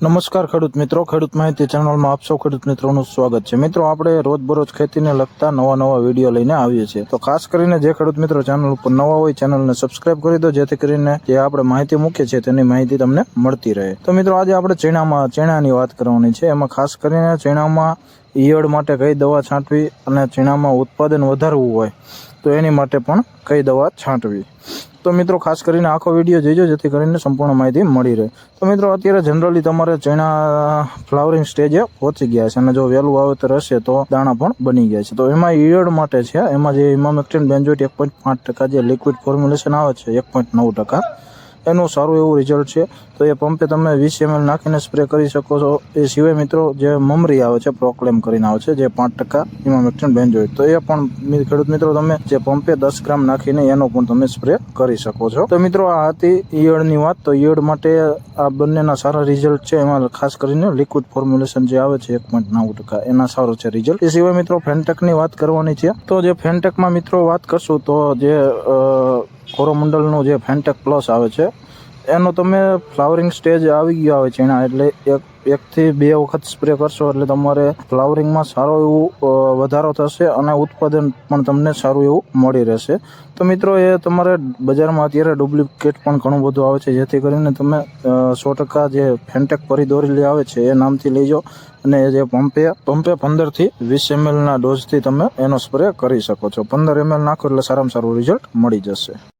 નમસ્કાર ખેડૂત મિત્રો, ખેડૂત માહિતી ચેનલમાં આપ સૌ ખેડૂત મિત્રોનું સ્વાગત છે. મિત્રો, આપણે રોજબરોજ ખેતીને લગતા નવા નવા વીડિયો લઈને આવીએ છીએ. તો ખાસ કરીને જે ખેડૂત મિત્રો ચેનલ ઉપર નવા હોય, ચેનલને સબસ્ક્રાઇબ કરી દો, જેથી કરીને જે આપણે માહિતી મૂકીએ છીએ, તેની માહિતી તમને મળતી રહે. તો મિત્રો, આજે આપણે ચીણામાં, ચીણાની વાત કરવાની છે. એમાં ખાસ કરીને ચીણામાં ઈયળ માટે કઈ દવા છાંટવી અને ચીણામાં ઉત્પાદન વધારવું હોય તો એની માટે પણ કઈ દવા છાંટવી. તો મિત્રો ખાસ કરીને આખો વીડિયો જોઈજો જેથી કરીને સંપૂર્ણ માહિતી મળી રહે. તો મિત્રો અત્યારે જનરલી તમારે ચણા ફ્લાવરિંગ સ્ટેજે પહોંચી ગયા છે અને જો વહેલું વાવેતર હશે તો દાણા પણ બની ગયા છે. તો એમાં ઈયળ માટે છે, એમાં જે ઇમામેક્ટિન બેન્જોઇટ એક પોઈન્ટ પાંચ ટકા જે લિક્વિડ ફોર્મ્યુલેશન આવે છે, એક પોઈન્ટ નવ ટકા. એનું સારું એવું રિઝલ્ટ છે. તો એ પંપે તમે વીસ એમએલ નાખીને સ્પ્રે કરી શકો છો. એ સિવાય મિત્રો, જે મમરી આવે છે પ્રોક્લેમ કરીને આવે છે, જે પાંચ ટકા ઇમામેક્ટિન બેન્જોઇટ તો એ પણ ખેડૂત મિત્રો, તમે જે પંપે દસ ગ્રામ નાખીને એનો પણ તમે સ્પ્રે કરી શકો છો. તો મિત્રો, આ હતી ઈયળની વાત. તો ઈયળ માટે આ બંનેના સારા રિઝલ્ટ છે. એમાં ખાસ કરીને લિક્વિડ ફોર્મ્યુલેશન જે આવે છે, એક પોઈન્ટ નવ ટકા. એના સારું છે રિઝલ્ટ એ સિવાય મિત્રો ફેન્ટેકની વાત કરવાની છે. તો જે ફેન્ટેકમાં મિત્રો વાત કરશું, તો જે કોરોમંડલનું જે ફેન્ટેક પ્લસ આવે છે, એનો તમે ફ્લાવરિંગ સ્ટેજ આવી ગયો આવે છે. એના એટલે એક, એકથી બે વખત સ્પ્રે કરશો એટલે તમારે ફ્લાવરિંગમાં સારો એવું વધારો થશે અને ઉત્પાદન પણ તમને સારું એવું મળી રહેશે. તો મિત્રો, એ તમારે બજારમાં અત્યારે ડુપ્લિકેટ પણ ઘણું બધું આવે છે. જેથી કરીને તમે સો ટકા જે ફેન્ટેક પરિદોરેલી આવે છે, એ નામથી લઈ અને જે પંપે પંપે પંદરથી વીસ એમએલના ડોઝથી તમે એનો સ્પ્રે કરી શકો છો. પંદર એમએલ નાખો એટલે સારામાં સારું રિઝલ્ટ મળી જશે.